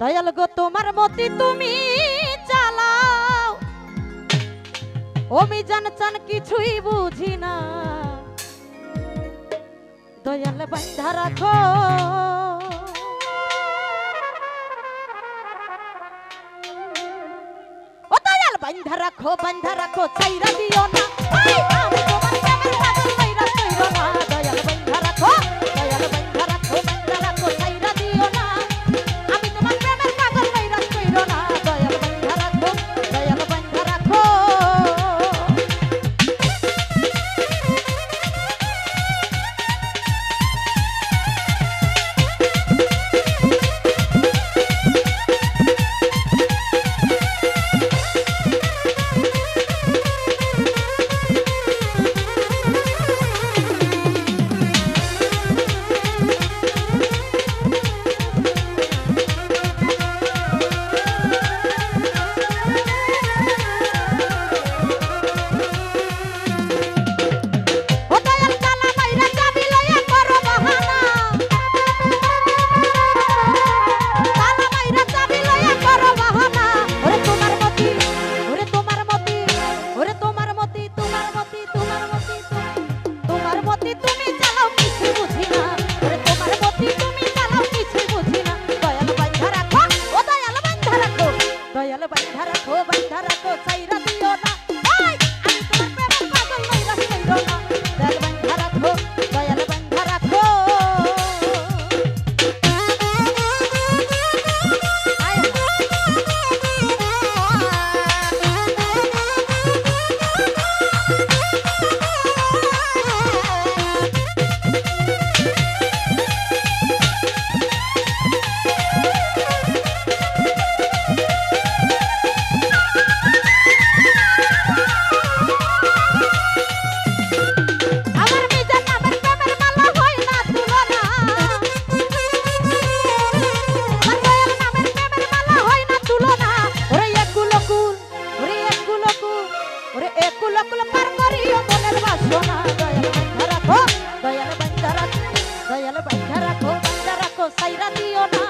দয়াল গো, তোমার মতি তুমি চালাও। ওমি জান চান কিছুই বুঝি না। দয়াল বান্ধা রাখো। ও দয়াল বান্ধা রাখো বান্ধা রাখো চাইরা দিও না। সাইরা দিও না।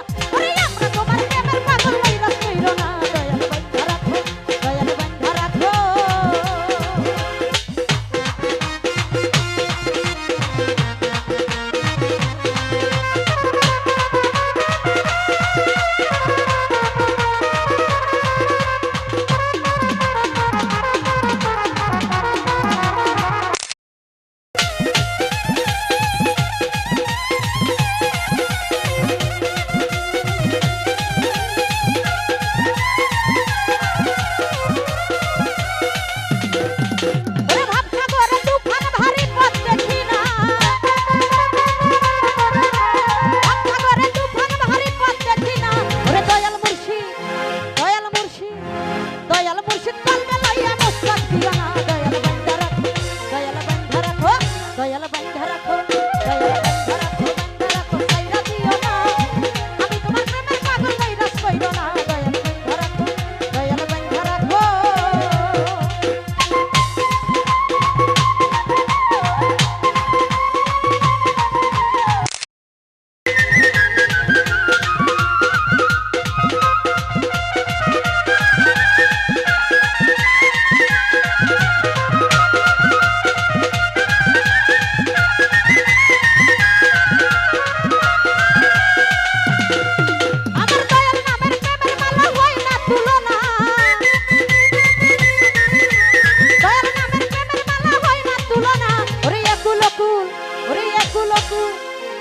একুলকুল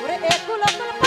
ওরে একুলকুল